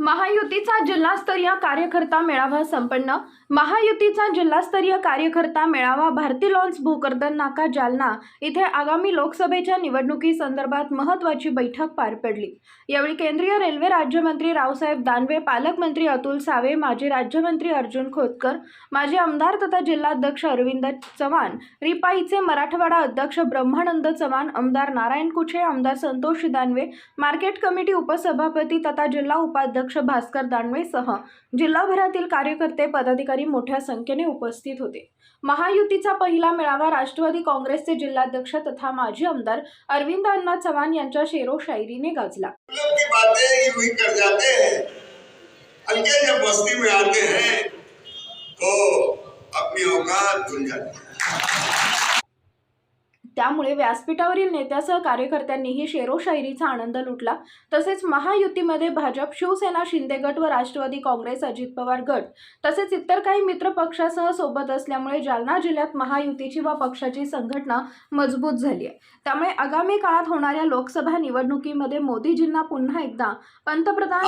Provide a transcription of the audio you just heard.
महायुतीचा जिल्हास्तरीय कार्यकर्ता मेळावा संपन्न महायुतीचा जिल्हास्तरीय कार्यकर्ता मेळावा भारती लॉन्स भोकरदन नाका जालना इथे आगामी लोकसभेच्या निवडणुकीसंदर्भात महत्त्वाची बैठक पार पडली. यावेळी केंद्रीय रेल्वे राज्यमंत्री रावसाहेब दानवे पालकमंत्री अतुल सावे माजी राज्यमंत्री अर्जुन खोतकर माजी आमदार तथा जिल्हाध्यक्ष अरविंद चव्हाण रिपाईचे मराठवाडा अध्यक्ष ब्रह्मानंद चव्हाण आमदार नारायण कुचे आमदार संतोष दानवे मार्केट कमिटी उपसभापती तथा जिल्हा उपाध्यक्ष भास्कर दानवेसह जिल्हाभरातील कार्यकर्ते पदाधिकारी मोठ्या संख्येने उपस्थित होते. महायुतीचा पहिला मेळावा राष्ट्रवादी काँग्रेसचे जिल्हाध्यक्ष तथा माजी आमदार अरविंद अण्णा चव्हाण यांच्या शेरो शायरीने गाजला. हल्के जब बस्ती में आते हैं तो अपनी औकात त्यामुळे व्यासपीठावरील नेत्यासह कार्यकर्त्यांनीही शेरो शायरीचा आनंद लुटला. तसेच महायुतीमध्ये भाजप शिवसेना शिंदे गट व राष्ट्रवादी काँग्रेस अजित पवार गट तसेच इतर काही मित्र पक्षासह सोबत असल्यामुळे जालना जिल्ह्यात महायुतीची व पक्षाची संघटना मजबूत झाली आहे. त्यामुळे आगामी काळात होणाऱ्या लोकसभा निवडणुकीमध्ये मोदीजींना पुन्हा एकदा पंतप्रधान